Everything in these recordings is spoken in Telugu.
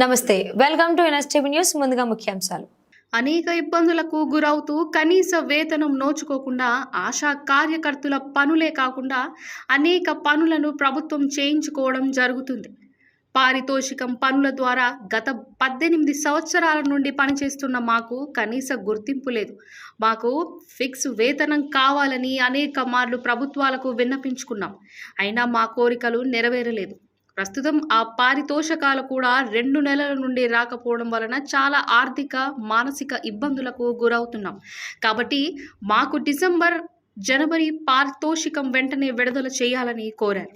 నమస్తే. వెల్కమ్ టు ఎన్ఎస్టీవీ న్యూస్ ముందుగా ముఖ్యాంశాలు. అనేక ఇబ్బందులకు గురవుతూ కనీస వేతనం నోచుకోకుండా ఆశా కార్యకర్తల పనులే కాకుండా అనేక పనులను ప్రభుత్వం చేయించుకోవడం జరుగుతుంది. పారితోషికం పనుల ద్వారా గత పద్దెనిమిది సంవత్సరాల నుండి పనిచేస్తున్న మాకు కనీస గుర్తింపు లేదు. మాకు ఫిక్స్ వేతనం కావాలని అనేక మార్లు ప్రభుత్వాలకు విన్నపించుకున్నాం. అయినా మా కోరికలు నెరవేరలేదు. ప్రస్తుతం ఆ పారితోషకాలు కూడా రెండు నెలల నుండి రాకపోవడం వలన చాలా ఆర్థిక మానసిక ఇబ్బందులకు గురవుతున్నాం. కాబట్టి మాకు డిసెంబర్ జనవరి పారితోషికం వెంటనే విడుదల చేయాలని కోరారు.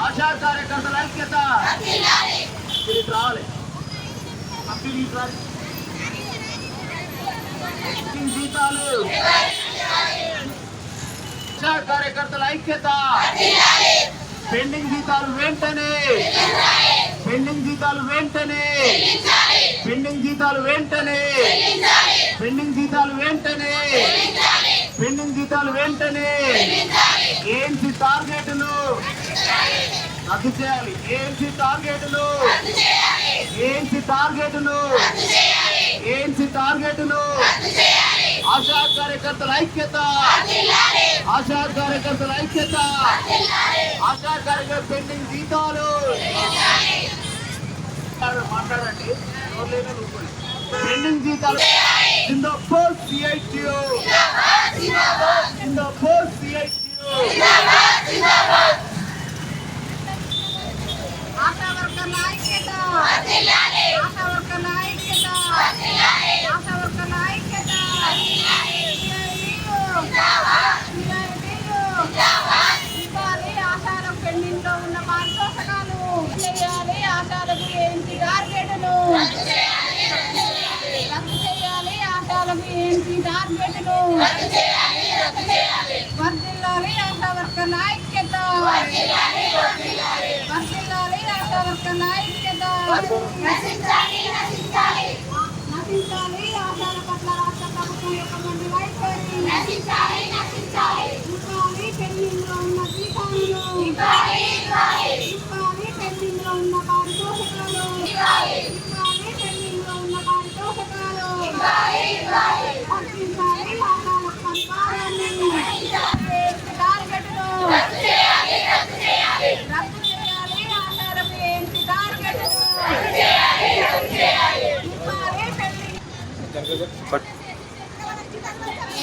ఆశా కార్యకర్తల ఐక్యత రావాలి జీతాలు ఆశా కార్యకర్తల ఐక్యత పెండింగ్ జీతాలు వెంటనే పెండింగ్ జీతాలు వెంటనే పెండింగ్ జీతాలు వెంటనే పెండింగ్ జీతాలు వెంటనే పెండింగ్ జీతాలు వెంటనే ఏంటి టార్గెట్లు రద్దు చేయాలి. ఏంటి టార్గెట్లు ఏంటి టార్గెట్లు ఏంటి టార్గెట్లు ఆశా కార్యకర్తల ఐక్యత. ఆశా కార్యకర్తల ఐక్యత. ఆశా కార్యకర్త పెండింగ్ జీతాలు మాట్లాడండి ఎవరు లేదో ఊరుకోండి. పెండింగ్ జీతాలు ఇన్ ద ఆశా వర్కర్ల నశించాలి నశించాలి. నశించాలి ఆశాల పట్ల రాష్ట్ర ప్రభుత్వం యొక్క మంది వైఖరి. నశించాలి నశించాలి.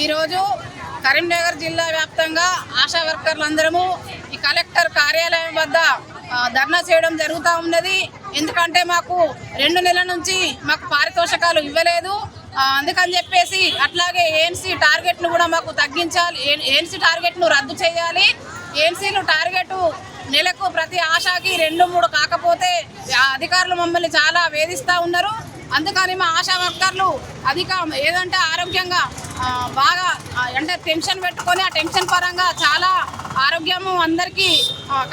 ఈరోజు కరీంనగర్ జిల్లా వ్యాప్తంగా ఆశా వర్కర్లందరము ఈ కలెక్టర్ కార్యాలయం వద్ద ధర్నా చేయడం జరుగుతూ ఉన్నది. ఎందుకంటే మాకు రెండు నెలల నుంచి మాకు పారితోషకాలు ఇవ్వలేదు. అందుకని చెప్పేసి అట్లాగే ఏఎన్సీ టార్గెట్ను కూడా మాకు తగ్గించాలి. ఏఎన్సీ టార్గెట్ను రద్దు చేయాలి. ఏఎన్సీలు టార్గెట్ నెలకు ప్రతి ఆశాకి రెండు మూడు కాకపోతే అధికారులు మమ్మల్ని చాలా వేధిస్తూ ఉన్నారు. అందుకని మా ఆశా వర్కర్లు అధిక ఏదంటే ఆరోగ్యంగా బాగా అంటే టెన్షన్ పెట్టుకొని ఆ టెన్షన్ పరంగా చాలా ఆరోగ్యము అందరికీ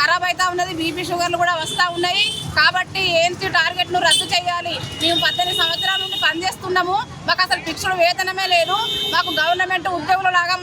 ఖరాబ్ అవుతా ఉన్నది. బీపీ షుగర్లు కూడా వస్తూ ఉన్నాయి. కాబట్టి ఏంటి టార్గెట్ను రద్దు చేయాలి? మేము పద్దెనిమిది సంవత్సరాల నుండి పనిచేస్తున్నాము. మాకు అసలు ఫిక్స్డ్ వేతనమే లేదు. మాకు గవర్నమెంట్ ఉద్యోగులు లాగా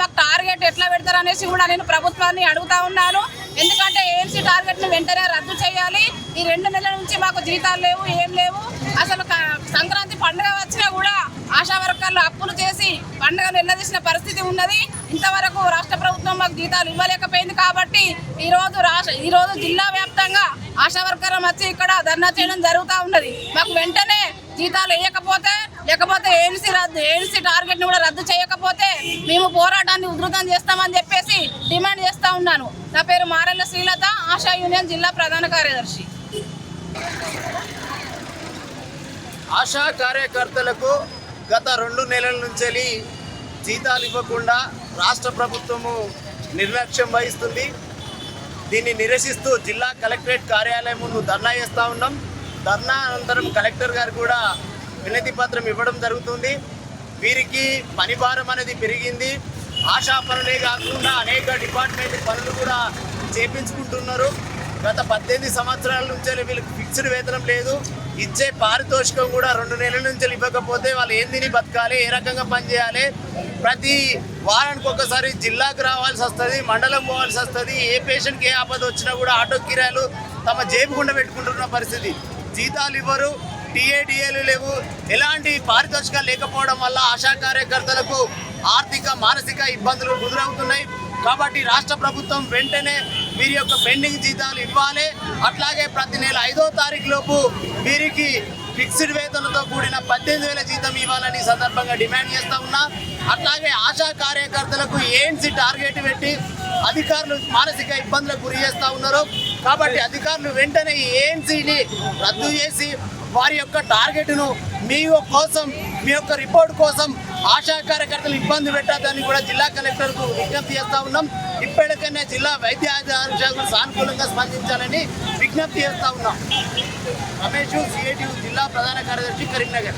అనేసి కూడా నేను ప్రభుత్వాన్ని అడుగుతా ఉన్నాను. ఎందుకంటే ఏఎంసీ టార్గెట్ను వెంటనే రద్దు చేయాలి. ఈ రెండు నెలల నుంచి మాకు జీతాలు లేవు ఏం లేవు. అసలు క- సంక్రాంతి పండుగ వచ్చినా కూడా ఆశా వర్కర్లు అప్పులు చేసి పండుగ నిలదీసిన పరిస్థితి ఉన్నది. ఇంతవరకు రాష్ట్ర ప్రభుత్వం మాకు జీతాలు ఇవ్వలేకపోయింది కాబట్టి ఈ రోజు రాష్ట్ర ఈరోజు జిల్లా వ్యాప్తంగా ఆశా వర్కర్లు వచ్చి ఇక్కడ ధర్నా చేయడం జరుగుతూ ఉన్నది. మాకు వెంటనే జీతాలు వేయకపోతే లేకపోతే ఏఎన్సీ రద్దు ఏఎన్సీ టార్గెట్ని కూడా రద్దు చేయకపోతే మేము పోరాటాన్ని ఉధృతం చేస్తామని చెప్పేసి డిమాండ్ చేస్తా ఉన్నాను. నా పేరు మారెల్ల శ్రీలత ఆశా యూనియన్ జిల్లా ప్రధాన కార్యదర్శి. ఆశా కార్యకర్తలకు గత రెండు నెలల నుంచి జీతాలు ఇవ్వకుండా రాష్ట్ర ప్రభుత్వము నిర్లక్ష్యం వహిస్తుంది. దీన్ని నిరసిస్తూ జిల్లా కలెక్టరేట్ కార్యాలయం ముందు ధర్నా చేస్తూ ఉన్నాం. ధర్నా అనంతరం కలెక్టర్ గారు కూడా వినతి పత్రం ఇవ్వడం జరుగుతుంది. వీరికి పని భారం అనేది పెరిగింది. ఆశా పనులే కాకుండా అనేక డిపార్ట్మెంట్ పనులు కూడా చేపించుకుంటున్నారు. గత పద్దెనిమిది సంవత్సరాల నుంచి వీళ్ళకి ఫిక్స్డ్ వేతనం లేదు. ఇచ్చే పారితోషికం కూడా రెండు నెలల నుంచి ఇవ్వకపోతే వాళ్ళు ఏం తిని బతకాలి ఏ రకంగా పనిచేయాలి ప్రతి వారానికి ఒకసారి జిల్లాకు రావాల్సి వస్తుంది మండలం పోవాల్సి వస్తుంది. ఏ పేషెంట్కి ఏ ఆపద వచ్చినా కూడా ఆటో కిరాయలు తమ జేబు గుండా పెట్టుకుంటున్న పరిస్థితి. జీతాలు ఇవ్వరు టీఏడిఏలు లేవు. ఎలాంటి పారితోషికాలు లేకపోవడం వల్ల ఆశా కార్యకర్తలకు ఆర్థిక మానసిక ఇబ్బందులు గురవుతున్నాయి. కాబట్టి రాష్ట్ర ప్రభుత్వం వెంటనే వీరి యొక్క పెండింగ్ జీతాలు ఇవ్వాలి. అట్లాగే ప్రతి నెల ఐదో తారీఖు లోపు వీరికి ఫిక్స్డ్ వేతనంతో కూడిన పద్దెనిమిది వేల జీతం ఇవ్వాలని సందర్భంగా డిమాండ్ చేస్తూ ఉన్నా. అట్లాగే ఆశా కార్యకర్తలకు ఏఎన్సి టార్గెట్ పెట్టి అధికారులు మానసిక ఇబ్బందులకు గురి చేస్తూ ఉన్నారు. కాబట్టి అధికారులు వెంటనే ఈ ఏఎన్సీని రద్దు చేసి వారి యొక్క టార్గెట్ను మీ కోసం మీ యొక్క రిపోర్ట్ కోసం ఆశా కార్యకర్తలు ఇబ్బంది పెట్టద్దని కూడా జిల్లా కలెక్టర్కు విజ్ఞప్తి చేస్తూ ఉన్నాం. ఇప్పటికైనా జిల్లా వైద్య అధికారులు సానుకూలంగా స్పందించాలని విజ్ఞప్తి చేస్తూ ఉన్నాం. రమేష్ సిఐటి జిల్లా ప్రధాన కార్యదర్శి కరీంనగర్.